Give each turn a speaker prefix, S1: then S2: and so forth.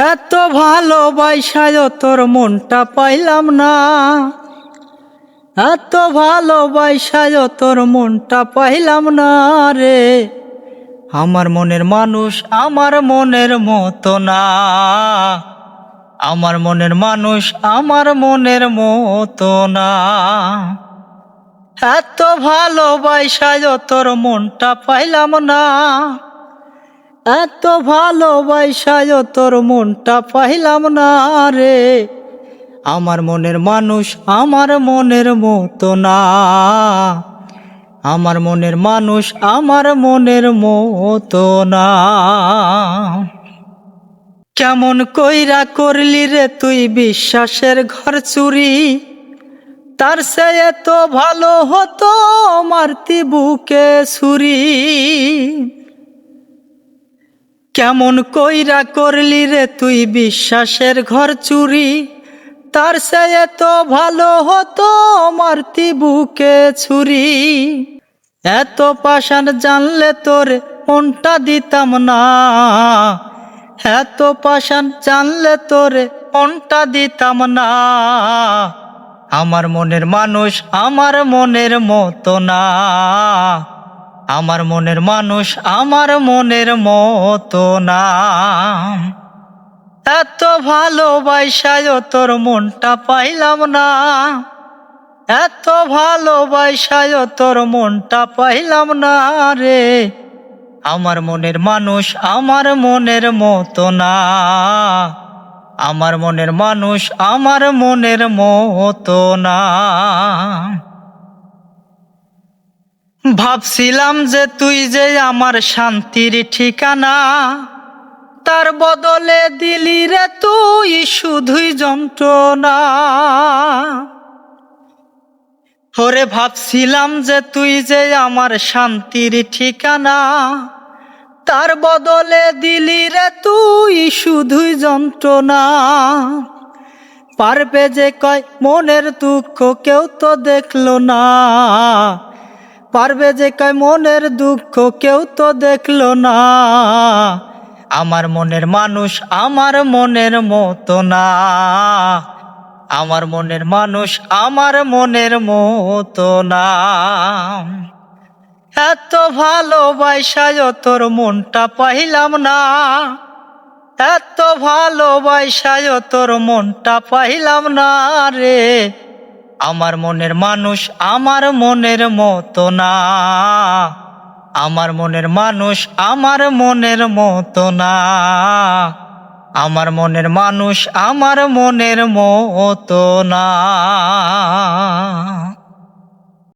S1: এত ভালোবাসায় তোর মনটা পাইলাম না। এত ভালোবাসায় তোর মনটা পাইলাম না রে। আমার মনের মানুষ আমার মনের মতো না। আমার মনের মানুষ আমার মনের মতো না। এত ভালোবাসায় তোর মনটা পাইলাম না। এত ভালোবাসায় তোর মনটা পাইলাম না রে। আমার মনের মানুষ আমার মনের মতো না। আমার মনের মানুষ আমার মনের মতো না। কেমন কইরা করলি রে তুই বিশ্বাসের ঘর চুরি? তার সে এত ভালো হতো মারতি বুকে ছুরি। কেমন কইরা করলি রে তুই বিশ্বাসের ঘর চুরি? তার সে এত ভালো হতো মারতি বুকে ছুরি। এত পাষাণ জানলে তোর মনটা দিতাম না। এত পাষাণ জানলে তোর মনটা দিতাম না। আমার মনের মানুষ আমার মনের মতো না। আমার মনের মানুষ আমার মনের মতো না। এত ভালোবাসায় তোর মনটা পাইলাম না। এত ভালোবাসায় তোর মনটা পাইলাম না রে। আমার মনের মানুষ আমার মনের মতো না। আমার মনের মানুষ আমার মনের মতো না। ভাবছিলাম যে তুই যে আমার শান্তির ঠিকানা, তার বদলে দিলি রে তুই শুধুই যন্ত্রণা। ওরে ভাবছিলাম যে তুই যে আমার শান্তির ঠিকানা, তার বদলে দিলি রে তুই শুধুই যন্ত্রণা। পারবে যে কয় মনের দুঃখ কেউ তো দেখল না। পারবে যে কয় মনের দুঃখ, কেউ তো দেখল না। আমার মনের মানুষ আমার মনের মতো না। আমার মনের মানুষ আমার মনের মতো না। এত ভালোবাসায় তোর মনটা পাইলাম না। এত ভালোবাসায় তোর মনটা পাইলাম না রে। আমার মনের মানুষ আমার মনের মতো না। আমার মনের মানুষ আমার মনের মতো না। আমার মনের মানুষ আমার মনের মতো না।